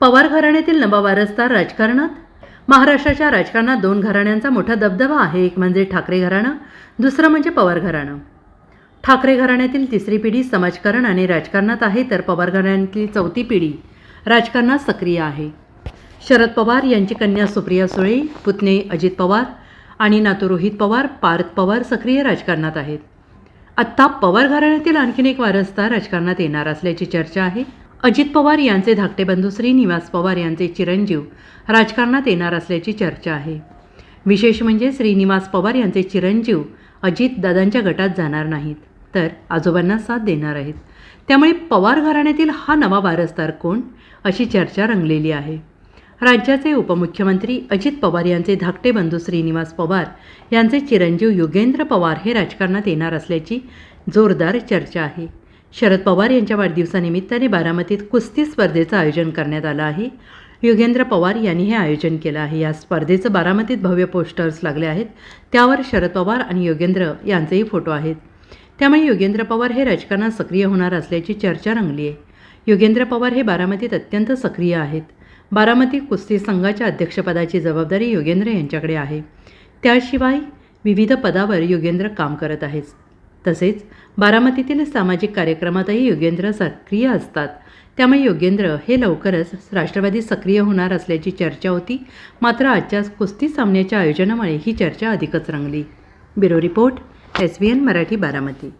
पवार घराण्यातील नवा वारसदार राजकारणात? महाराष्ट्राच्या राजकारणात दोन घराण्यांचा मोठा दबदबा आहे. एक म्हणजे ठाकरे घराणं दुसरं म्हणजे पवार घराणं. ठाकरे घराण्यातील तिसरी पिढी समाजकारण आणि राजकारणात आहे तर पवार घराण्यातील चौथी पिढी राजकारणात सक्रिय आहे. शरद पवार यांची कन्या सुप्रिया सुळे पुतणे अजित पवार आणि नातू रोहित पवार पार्थ पवार सक्रिय राजकारणात आहेत. आत्ता पवार घराण्यातील आणखीन एक वारसदार राजकारणात येणार असल्याची चर्चा आहे. अजित पवार यांचे धाकटे बंधू श्रीनिवास पवार यांचे चिरंजीव राजकारणात येणार असल्याची चर्चा आहे. विशेष म्हणजे श्रीनिवास पवार यांचे चिरंजीव अजित दादांच्या गटात जाणार नाहीत तर आजोबांना साथ देणार आहेत. त्यामुळे पवार घराण्यातील हा नवा वारसदार कोण अशी चर्चा रंगलेली आहे. राज्याचे उपमुख्यमंत्री अजित पवार यांचे धाकटे बंधू श्रीनिवास पवार यांचे चिरंजीव योगेंद्र पवार हे राजकारणात येणार असल्याची जोरदार चर्चा आहे. शरद पवार यांच्या वाढदिवसानिमित्ताने बारामतीत कुस्ती स्पर्धेचं आयोजन करण्यात आलं आहे. योगेंद्र पवार यांनी हे आयोजन केलं आहे. या स्पर्धेचं बारामतीत भव्य पोस्टर्स लागले आहेत. त्यावर शरद पवार आणि योगेंद्र यांचेही फोटो आहेत. त्यामुळे योगेंद्र पवार हे राजकारणात सक्रिय होणार असल्याची चर्चा रंगली आहे. योगेंद्र पवार हे बारामतीत अत्यंत सक्रिय आहेत. बारामती कुस्ती संघाच्या अध्यक्षपदाची जबाबदारी योगेंद्र यांच्याकडे आहे. त्याशिवाय विविध पदावर योगेंद्र काम करत आहेत. तसेच बारामतीतील सामाजिक कार्यक्रमातही योगेंद्र सक्रिय असतात. त्यामुळे योगेंद्र हे लवकरच राष्ट्रवादी सक्रिय होणार असल्याची चर्चा होती. मात्र आजच्या कुस्ती सामन्याच्या आयोजनामुळे ही चर्चा अधिकच रंगली. Bureau report S V N Marathi Baramati.